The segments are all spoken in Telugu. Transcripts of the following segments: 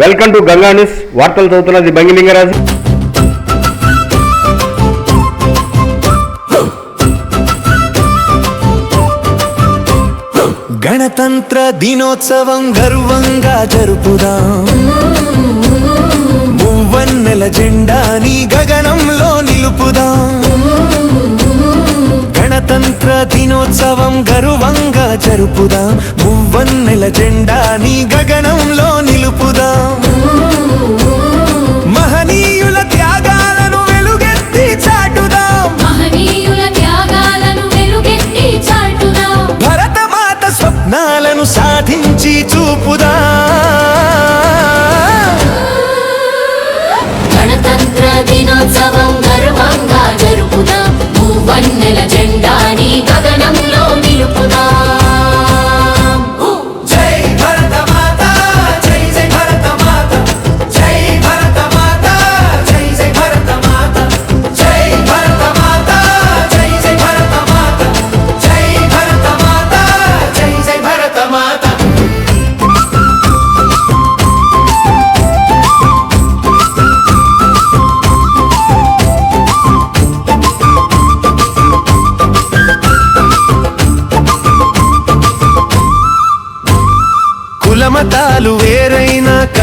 వెల్కమ్ టు గంగా న్యూస్ వార్తలు చదువుతున్నది బంగిలింగరాజు గణతంత్ర దినోత్సవం గర్వంగా జరుపుదాం. మువ్వన్నెల జెండాని గగనంలో నిలుపుదాం. గణతంత్ర దినోత్సవం గర్వంగా జరుపుదాం. మువ్వన్నెల జెండాని గగనం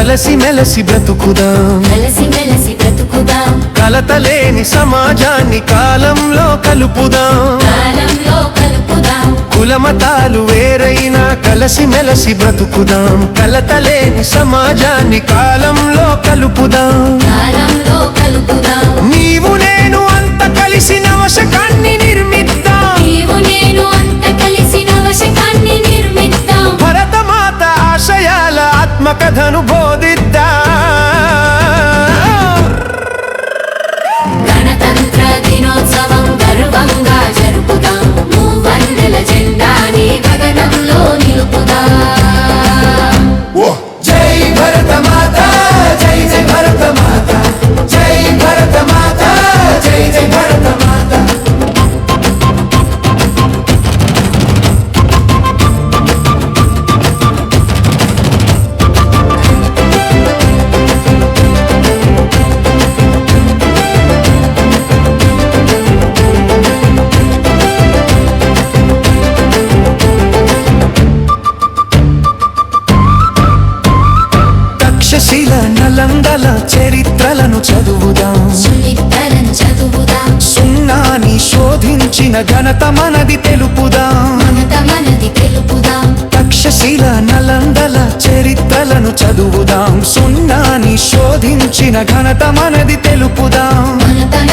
కలసి మెలసి బ్రతుకుదాం. కలిసి మెలసి బ్రతుకుదాం. కలతలేని సమాజాన్ని కాలంలో కలుపుదాం. కాలంలో కలుపుదాం. కులమతాలు వేరైనా కలసి మెలసి బ్రతుకుదాం. కలతలేని సమాజాన్ని కాలంలో కలుపుదాం. కాలంలో కలుపుదాం. నీవు నేను అంత కలిసి నవశకాన్ని నిర్మిద్దాం. నీవు నేను అంత నిర్మిద్దాం. భరతమాత ఆశయాల ఆత్మకథను నలందల చరిత్రలను చదువుదాం. సున్నాని శోధించిన ఘనత మనది తెలుపుదాం. తక్షశిల నలందల చరిత్రలను చదువుదాం. సున్నాని శోధించిన ఘనత మనది తెలుపుదాం. మనతన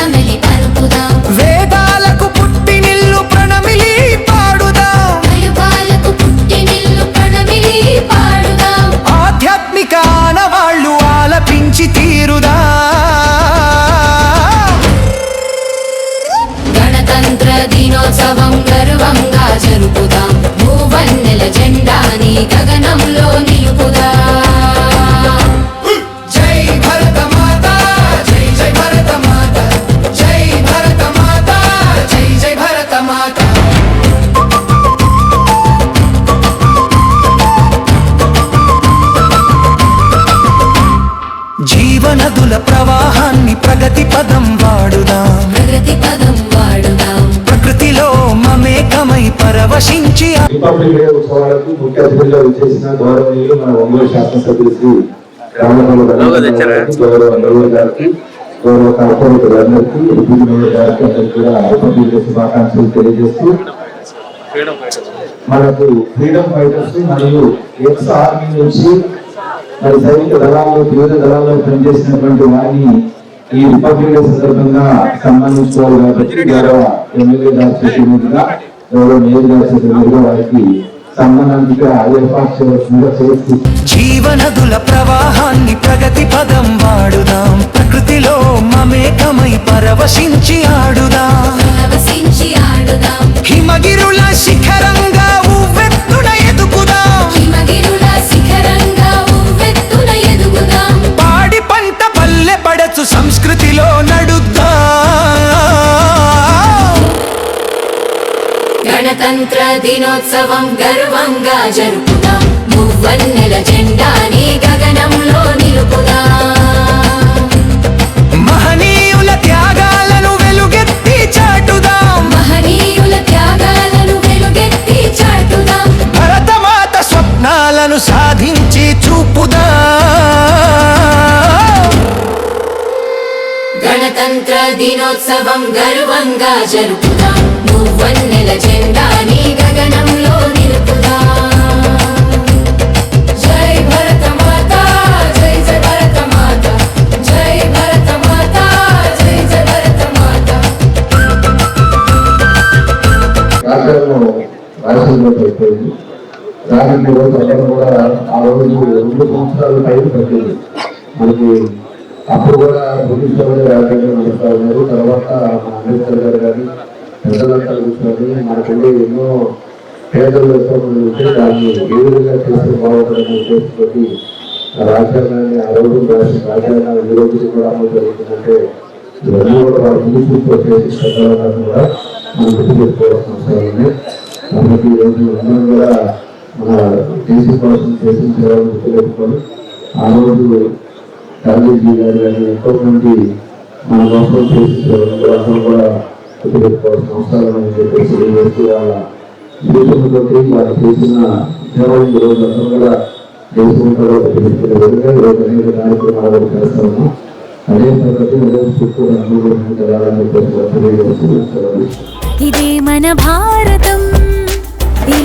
పరవశించి రిపబ్లిక్ డే ఉత్సవాలకు ముఖ్య అతిథులుగా విచ్చేసిన గౌరవనీయులు మన ఒంగోలు శాసనసభ్యులు శ్రీ రామచంద్ర గౌరవ మేయర్ గారికి గౌరవ కార్పొరేటర్లందరికీ డిప్యూటీ మేయర్ గారికి అందరికీ కూడా రిపబ్లిక్ డే శుభాకాంక్షలు తెలియజేస్తూ మనకు ఫ్రీడమ్ ఫైటర్స్ మరియు ఎక్స్ ఆర్మీ నుంచి మరి సైనిక దళాల్లో వివిధ దళాల్లో పనిచేసినటువంటి వారిని ఈ రిపబ్లిక్ డే సందర్భంగా సన్మానించుకోవాలి కాబట్టి గౌరవ ఎమ్మెల్యే గారి వారికి సన్మానానికి ఏర్పాటు చేయవలసిందిగా చేస్తూ జీవనదుల ప్రవాహాన్ని ప్రగతి పదం వాడుదాం. ప్రకృతిలో మమేకమై పరవశించి ఆడుదాం. పరవశించి ఆడుదాం. హిమగిరుల శిఖరంగా గణతంత్ర దినోత్సవం గర్వంగా జరుపుదాం. మువ్వన్నెల జెండాని గగనంలో నిలుపుదాం. మహనీయుల త్యాగాలను వెలుగెత్తి చాటుదాం. మహనీయుల త్యాగాలను వెలుగెత్తి చాటుదాం. భరతమాత స్వప్నాలను సాధించి చూపుదా. గణతంత్ర దినోత్సవం గర్వంగా జరుపుదాం. మువ్వన్నెల జెండా అయిపోయింది. దానికి రోజు అందరూ కూడా ఆ రోజు రెండు సంవత్సరాల పైన పట్టింది. మనకి అప్పుడు కూడా బ్రిటిష్ వాళ్ళు నడుస్తూ ఉన్నారు. తర్వాత మా అంబేద్కర్ గారు కానీ పెద్దలంతా కూర్చొని మనకుండే ఎన్నో పేదలు ఉంటే దాన్ని ఏ విధంగా చేస్తే బాగుంటుందనే ఉద్దేశంతో రాజ్యాంగాన్ని ఆ రోజు రాసిన రాజ్యాంగాన్ని ఈ రోజు కూడా అమలు జరుగుతుందంటే ఇవన్నీ కూడా వాళ్ళ ముందు చూసి పెద్దలందరూ కూడా మనం గుర్తు పెట్టుకోవాల్సిన అవసరం ఉంది. కాబట్టి ఈరోజు అందరం కూడా మన దేశం కోసం చేసిన సేవలు గుర్తు ఆ రోజు గాంధీజీ గారు కానీ ఎంతో మంది మన కోసం చేసిన సేవలు కూడా అందరం కూడా గుర్తు పెట్టుకోవాల్సిన అవసరం అని చెప్పేసి తెలియజేస్తూ వాళ్ళ జీవితంతో వాళ్ళు చేసిన సేవలను ఈరోజు అందరం కూడా దేశం కూడా విధంగా ఈరోజు అనేక కార్యక్రమాలు కూడా అదే పద్ధతి అదే చుట్టూ అందరూ కూడా చెప్పేసి తెలియజేస్తూ మన భారతం.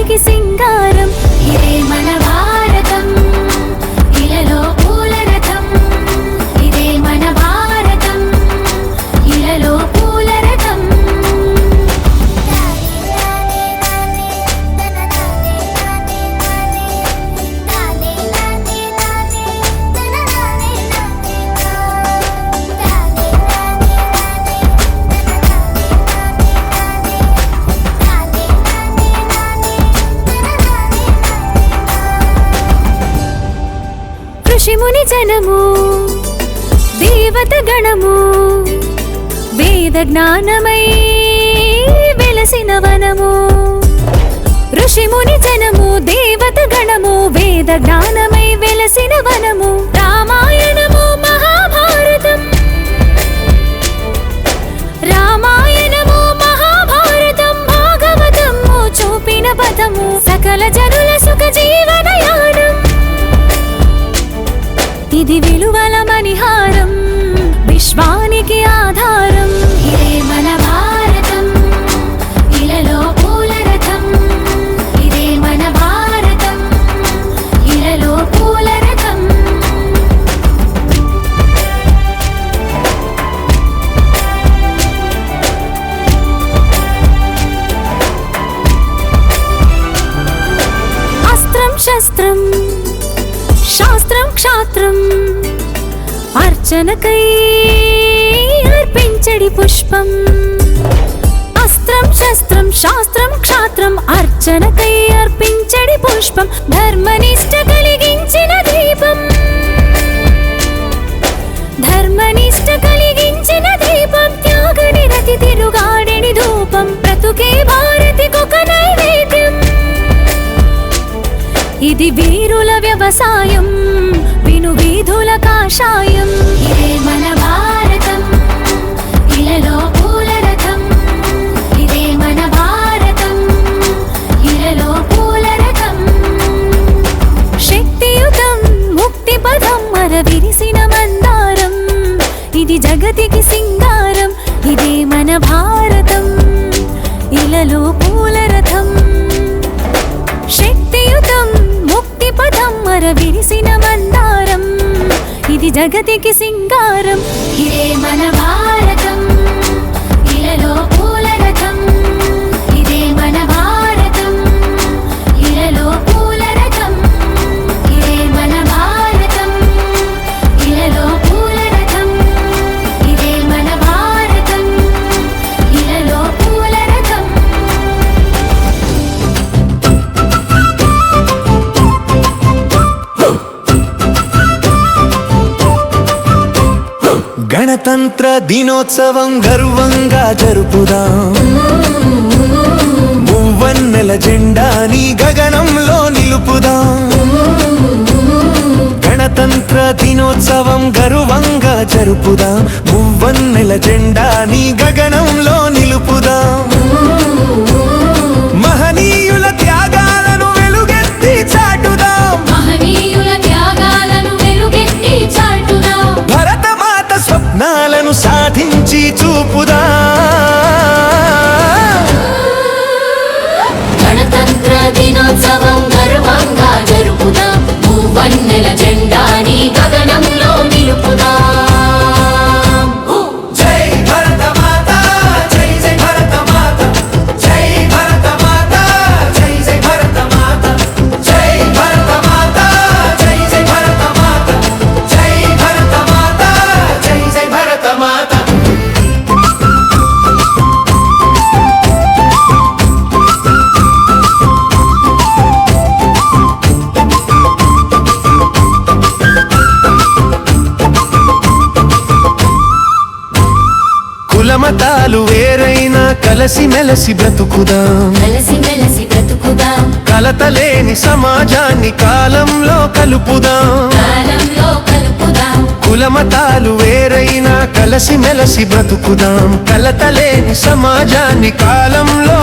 ఇది సింగారం. వేద జ్ఞానమై వెలసిన వనము. ఋషిముని జనము దేవత గణము వేద జ్ఞానమై వెలసిన వనము. రామాయణము మహాభారతం. రామాయణము మహాభారతం భాగవతము చూపిన పదము. సకల జనుల సుఖ జీవ అర్చనకై అర్పించడి పుష్పం. అస్త్రం శస్త్రం శాస్త్రం క్షాత్రం అర్చనకై అర్పించడి పుష్పం. ధర్మనిష్ట కలిగించిన దీపం. ధర్మనిష్ట కలిగించిన దీపం. త్యాగ నిరతి తిరుగాడెని ధూపం. బ్రతుకే భారతికొక నైవేద్యం. ఇది వీరుల వ్యవసాయం. కమ్మును వీధుల కాషాయం. ఇదే మన భారతం ఇలలో పూల రథం. ఇదే మన భారతం ఇలలో పూల రథం. శక్తియుతం ముక్తి పదం మర విరిసిన మందారం. ఇది జగతికి సింగారం ఇదే మన భారతం ఇలలో పూల రథం. శక్తియుతం ముక్తి పదం మర విరిసిన జగతికి సింగారం. ఇదే మన భారత స్వాతంత్ర దినోత్సవం గర్వంగా జరుపుదాం. మువ్వన్నెల జెండాని గగనంలో నిలుపుదాం. గణతంత్ర దినోత్సవం గర్వంగా జరుపుదాం. మువ్వన్నెల జెండాని గగనంలో మతాలు వేరైనా కలసి మెలసి బ్రతుకుదా. కలతలేని సమాజాన్ని కాలంలో కలుపుదాం. కులమతాలు వేరైనా కలసి మెలసి బ్రతుకుదాం. కలతలేని సమాజాన్ని కాలంలో